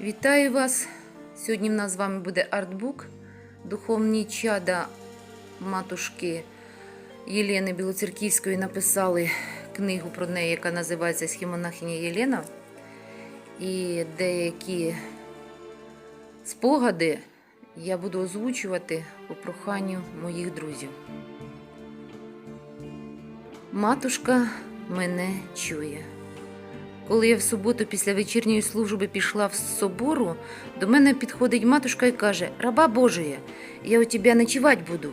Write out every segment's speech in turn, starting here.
Вітаю вас! Сьогодні в нас з вами буде артбук Духовні чада матушки Єлени Білоцерківської написали книгу про неї, яка називається Схімонахиня Єлена. І деякі спогади я буду озвучувати по проханню моїх друзів. Матушка мене чує. Коли я в суботу після вечірньої служби пішла в собору, до мене підходить матушка і каже: Раба Божия, я у тебе ночувати буду.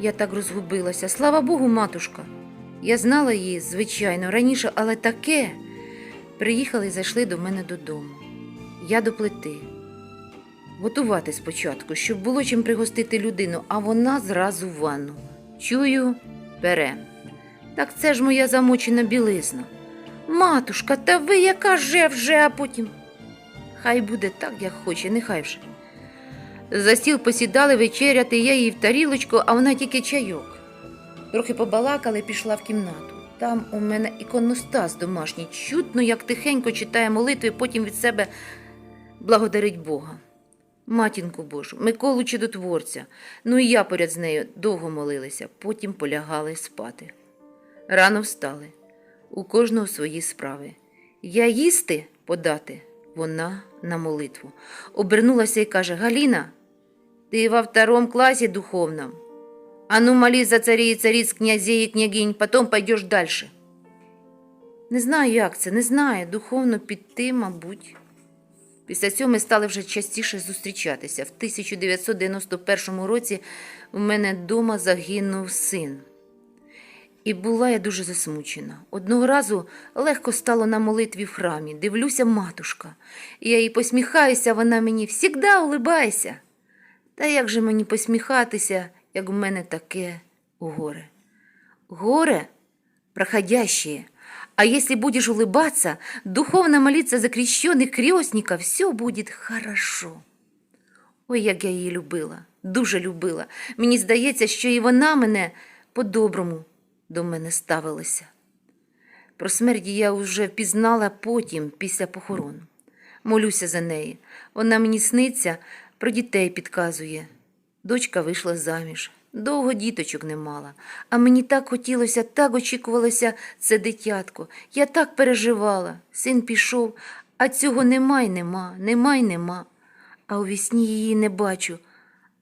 Я так розгубилася. Слава Богу, матушка. Я знала її, звичайно, раніше, але таке. Приїхали і зайшли до мене додому. Я до плити. Готувати спочатку, щоб було чим пригостити людину, а вона зразу в ванну. Чую, бере. Так це ж моя замочена білизна. Матушка, та ви яка же вже, а потім. Хай буде так, як хоче, нехай вже. За стіл посідали вечеряти, я їй в тарілочку, а вона тільки чайок. Трохи побалакали, пішла в кімнату. Там у мене іконостас домашній, чутно, як тихенько читає молитви, потім від себе благодарить Бога. Матінку Божу, Миколу чудотворця. Ну і я поряд з нею довго молилися, потім полягали спати. Рано встали у кожного свої справи. Я їсти подати, вона на молитву. Обернулася і каже: Галіна, ти во втором класі духовном. А ну молись за царі і цариць, князей і княгинь, потім пойдеш далі. Не знаю, як це, не знаю. Духовно піти, мабуть. Після цього ми стали вже частіше зустрічатися. В 1991 році у мене вдома загинув син. І була я дуже засмучена. Одного разу легко стало на молитві в храмі. Дивлюся, матушка. Я їй посміхаюся, вона мені всігда улибайся. Та як же мені посміхатися, як у мене таке горе? Горе проходящее. А если будешь улыбаться, духовно молиться за крещеных крестников, все будет хорошо. Ой, як я її любила, дуже любила. Мені здається, що і вона мене по-доброму до мене ставилася. Про смерть я вже впізнала потім, після похорон. Молюся за неї. Вона мені сниться, про дітей підказує. Дочка вийшла заміж. Довго діточок не мала, а мені так хотілося, так очікувалося це дитятко. Я так переживала. Син пішов, а цього нема й нема, нема й нема. А у вісні її не бачу.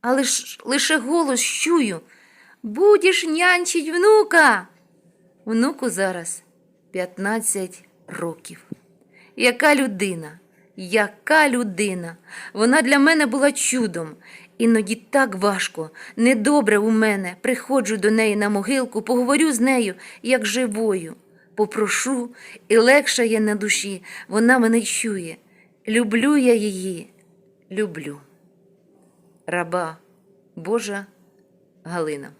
Але ж лише голос чую. Будеш нянчить внука. Внуку зараз 15 років. Яка людина, яка людина. Вона для мене була чудом. Іноді так важко, недобре у мене. Приходжу до неї на могилку, поговорю з нею, як живою. Попрошу, і легше є на душі. Вона мене чує. Люблю я її, люблю. Раба Божа Галина.